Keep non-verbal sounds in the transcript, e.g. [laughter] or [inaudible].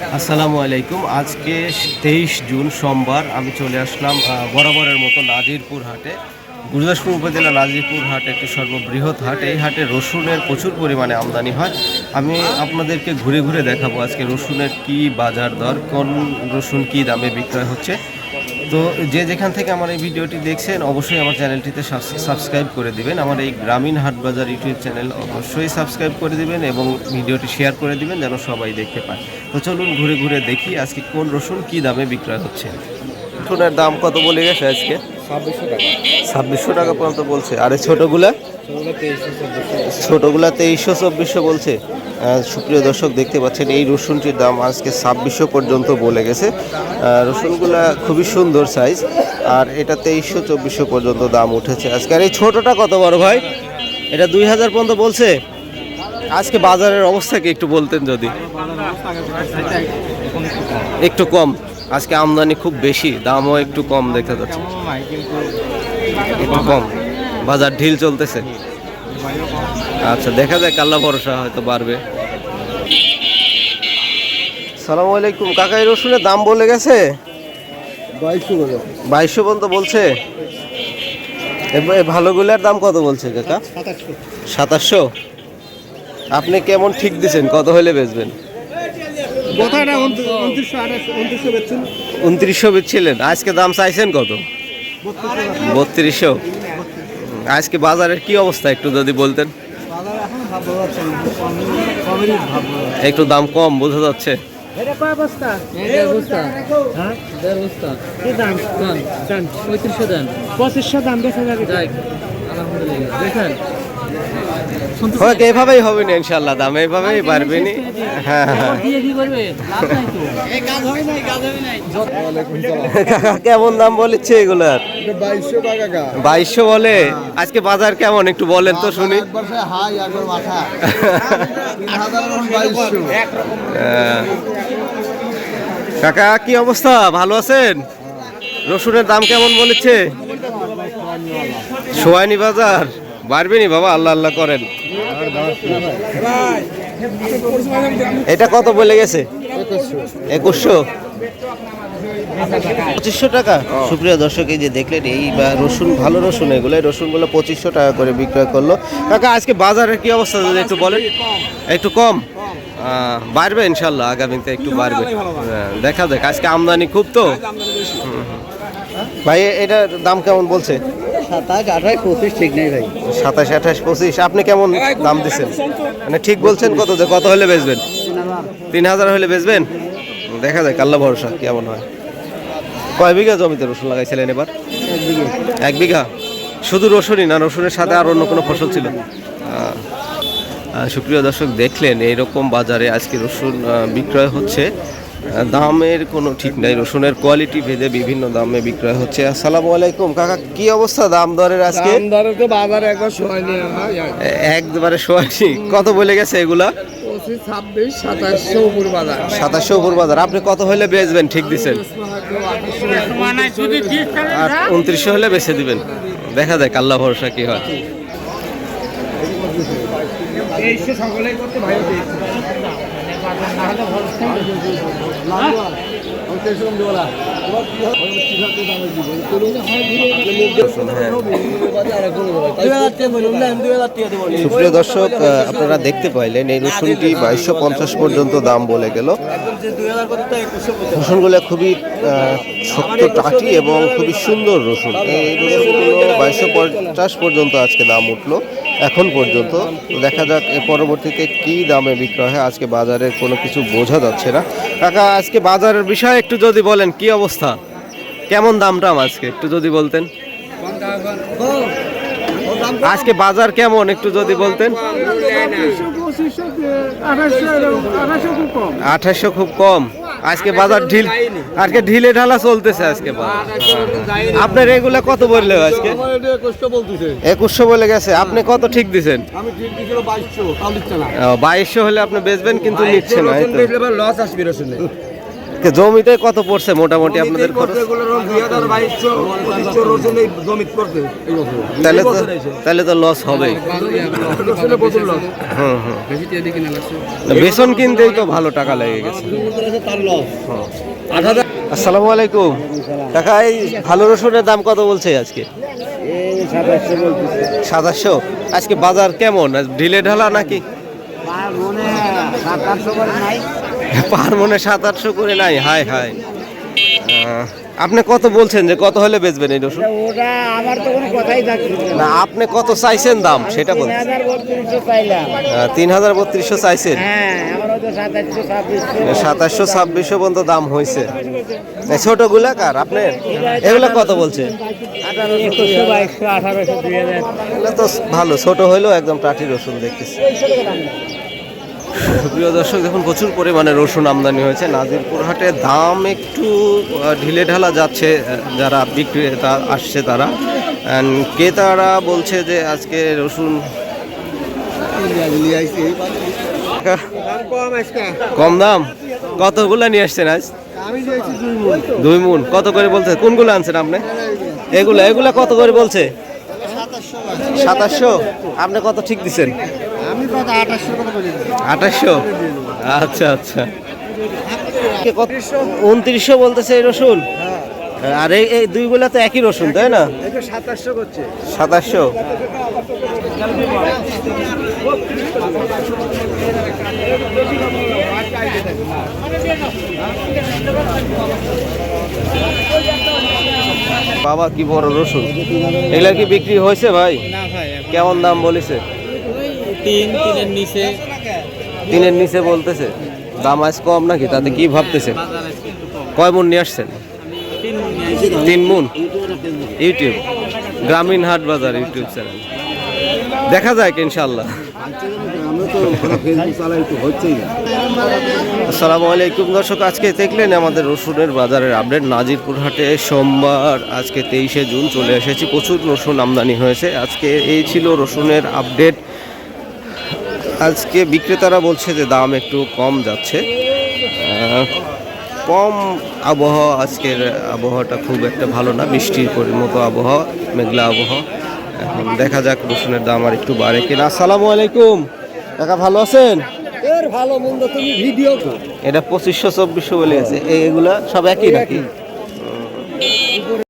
আসসালামু আলাইকুম। আজকে তেইশ জুন, সোমবার আমি চলে আসলাম বরাবরের মতো নাজিরপুর হাটে। গুরুদাসপুর উপজেলা নাজিরপুর হাট একটি সর্ববৃহৎ হাট। এই হাটে রসুনের প্রচুর পরিমাণে আমদানি হয়। আমি আপনাদেরকে ঘুরে ঘুরে দেখাবো আজকে রসুনের কি বাজার দর, কোন রসুন কি দামে বিক্রয় হচ্ছে। তো যে যেখান থেকে আমার এই ভিডিওটি দেখছেন, অবশ্যই আমার চ্যানেলটিতে সাবস্ক্রাইব করে দিবেন। আমার এই গ্রামীণ হাটবাজার ইউটিউব চ্যানেল অবশ্যই সাবস্ক্রাইব করে দিবেন এবং ভিডিওটি শেয়ার করে দিবেন যেন সবাই দেখতে পায়। তো চলুন ঘুরে ঘুরে দেখি আজকে কোন রসুন কি দামে বিক্রয় হচ্ছে। রসুনের দাম কত বলে গেছে আজকে? ছাব্বিশশো টাকা। ছাব্বিশশো টাকা পর্যন্ত বলছে। আর এই ছোটোগুলা? ছোটোগুলা তেইশশো চব্বিশশো। বলছে। সুপ্রিয় দর্শক দেখতে পাচ্ছেন এই রসুনটির দাম আজকে ছাব্বিশশো পর্যন্ত বলে গেছে। রসুনগুলা খুবই সুন্দর সাইজ আর এটা তেইশশো চব্বিশশো পর্যন্ত দাম উঠেছে আজকে। আর এই ছোটোটা কত বড় ভাই? এটা দুই হাজার পর্যন্ত বলছে। আজকে বাজারের অবস্থা কি একটু বলতেন যদি? একটু কম। আজকে আমদানি খুব বেশি দামও একটু কম দেখা যাচ্ছে। একটু কম। বাজার ঢিল চলতেছে। আচ্ছা দেখা যায় কাল্লা ভরসা হয়তো বাড়বে। সালামু আলাইকুম কাকাই রসুনের দাম বলে গেছে? বাইশশো পর্যন্ত বলছে? ভালোগুলার দাম কত বলছে কাকা? সাতাশশো। আপনি কেমন ঠিক দিছেন? কত হলে বেচবেন? উনত্রিশশো বেচছিলেন। আজকে দাম চাইছেন কত? বত্রিশশো। আজকে বাজারের কি অবস্থা একটু যদি বলতেন? একটু দাম কম বোঝা যাচ্ছে। হ্যাঁ? পঁচিশশো দাম বেচা যাবে। দেখেন। হয় এভাবেই হবে না ইনশাল্লাহ দাম এইভাবেই পারবে নি। হ্যাঁ হ্যাঁ। দিয়ে কি করবে? লাভ নাই তো। এই কাজ হয় নাই কাজ হয় নাই। কাকা কেমন দাম বলেছে এগুলার বাইশশো বাইশশো বলে? আজকে বাজার কেমন? একটু বলেন তো শুনি। আহ, [laughs] কাকা কি অবস্থা? ভালো আছেন? রসুনের দাম কেমন বলেছে? সোয়ানি বাজার? বাড়বেনি বাবা? আল্লাহ আল্লাহ করেন। এটা কত বলে গেছে? একুশশো। পঁচিশশো টাকা? সুপ্রিয় দর্শক এই যে দেখলেন এই বা রসুন ভালো রসুন এগুলো। রসুনগুলো পঁচিশশো টাকা করে বিক্রয় করল। কাকা আজকে বাজারের কি অবস্থা? যদি একটু বলেন। একটু কম? বাড়বে ইনশাল্লাহ আগামীতে একটু বাড়বে। হ্যাঁ, দেখা যাক। আজকে আমদানি খুব তো। ভাই এটার দাম কেমন বলছে? সাতাশ, আঠাশ, পঁচিশ, ঠিক ভাই। সাতাশ, আঠাশ, পঁচিশ, আপনি কেমন দাম দিচ্ছেন? মানে ঠিক বলছেন কত যে, কত হলে বেচবেন? তিন হাজার হলে বেচবেন? দেখা যায় কাল্লা ভরসা কেমন হয়। কয় বিঘা জমিতে রসুন লাগাইছিলেন এবার? এক বিঘা? শুধু রসুনই না, রসুনের সাথে আর অন্য কোনো ফসল ছিল? সুপ্রিয় দর্শক, দেখলেন, এইরকম বাজারে আজকে রসুন বিক্রয় হচ্ছে। দামের কোনো ঠিক নাই রসুনের কোয়ালিটি ভেদে বিভিন্ন দামে বিক্রয় হচ্ছে। আসসালামু আলাইকুম কাকা কি অবস্থা দাম দরের আজকে? দামদারে তো বাজারে একবার নিয়ে একবারে সোয়াশি কত বলে গেছে এগুলা? সাতাশশো উপর বাজার। আপনি কত হলে বেচবেন? ঠিক দিছেন আর উনত্রিশশো হলে বেচে দিবেন। দেখা ভরসা কি হয়। সকলেই করতে ভাই সুপ্রিয় দর্শক আপনারা দেখতে পাইলেন এই রসুনটি বাইশশো পঞ্চাশ পর্যন্ত দাম বলে গেল। রসুনগুলো খুবই শক্ত টাটি এবং খুবই সুন্দর রসুন এই রসুনগুলো বাইশশো পঞ্চাশ পর্যন্ত আজকে দাম উঠল এখন পর্যন্ত দেখা যাক এর পরবর্তীতে কি দামে বিক্রয় হয় আজকে বাজারের কোনো কিছু বোঝা যাচ্ছে না কাকা আজকে বাজারের বিষয়ে একটু যদি বলেন কি অবস্থা কেমন দাম টাম আজকে একটু যদি বলতেন আজকে বাজার কেমন একটু যদি বলতেন আঠাশশো খুব কম। আজকে বাজার ঢিল আজকে ঢিলে ঢালা চলতেছে আজকে। আপনার এগুলা কত বললে আজকে? একুশশো বলে গেছে। আপনি কত ঠিক দিছেন? বাইশশো হলে আপনি বেচবেন কিন্তু নিচ্ছে না লস আসবে জমিতে কত পড়ছে মোটামুটি আপনাদের খরচ? তাহলে তো তাহলে তো লস হুম বেসন কিনতেই তো ভালো টাকা লেগে গেছে। আসসালামু আলাইকুম। কাকা এই ভালো রসুনের দাম কত বলছে আজকে? সাতাশশো আজকে বাজার কেমন? ঢিলে ঢালা নাকি? পার মনে সাত আটশো করে নাই হাই হাই আপনি কত বলছেন যে কত হলে বেচবেন এই রসুন ওটা আমার তো কোনো কথাই থাকছে না। আপনি কত চাইছেন দাম সেটা বলুন। তিন হাজার বত্রিশশো চাইছেন? হ্যাঁ সাতাশশো ছাব্বিশশো। পর্যন্ত দাম হয়েছে। ছোটগুলা কার আপনার? এগুলা কত বলছে? এগুলো তো ভালো ছোট হইলেও একদম টাটি রসুন দেখতেছি। প্রিয় দর্শক, দেখুন, প্রচুর পরিমাণে রসুন আমদানি হয়েছে। নাজিরপুর হাটে দাম একটু ঢিলে ঢালা যাচ্ছে যারা বিক্রেতা আসছে তারা। ক্রেতারা বলছে যে আজকে রসুন কম দাম? কতগুলো নিয়ে আসছেন আজ? দুই মুন কত করে বলছে? কোনগুলো আনছেন আপনি? এগুলা এগুলা কত করে বলছে? সাতাশশো। আপনি কত ঠিক কত আঠাশশো? আচ্ছা আচ্ছা। উনত্রিশশো বলতেছে এই রসুন? আর এই এই দুইগুলা তো একই রসুন তাই না? এটা সাতাশশো বাবা কি বড় রসুন। এগুলা কি বিক্রি হয়েছে ভাই? কেমন দাম বলেছে? তিন, তিনের নিচে। দিনের নিচে বলতেছে, দাম আজ কম নাকি? তাতে কি ভাবতেছে? কয় মন নিয়ে আসছেন? তিন মন। ইউটিউব, গ্রামীণ হাট বাজার ইউটিউব চ্যানেল। দেখা যায় কি ইনশাল্লাহ আসসালামু আলাইকুম দর্শক, আজকে দেখলেন আমাদের রসুনের বাজারের আপডেট। নাজিরপুর হাটে সোমবার, আজকে তেইশে জুন চলে এসেছি। প্রচুর রসুন আমদানি হয়েছে। আজকে এই ছিল রসুনের আপডেট। আজকে বিক্রেতারা বলছে যে দাম একটু কম যাচ্ছে। কম আবহাওয়া আজকের আবহাওয়াটা খুব একটা ভালো না। বৃষ্টির পরি মতো আবহাওয়া মেঘলা আবহাওয়া। এখন দেখা যাক রসুনের দাম আর একটু বাড়ে কিনা। আসসালামু আলাইকুম। কাকা ভালো আছেন? এর ভালো মন্দ তুমি ভিডিও এটা পঁচিশশো চব্বিশশো বলে আছে। এগুলা সব একই নাকি?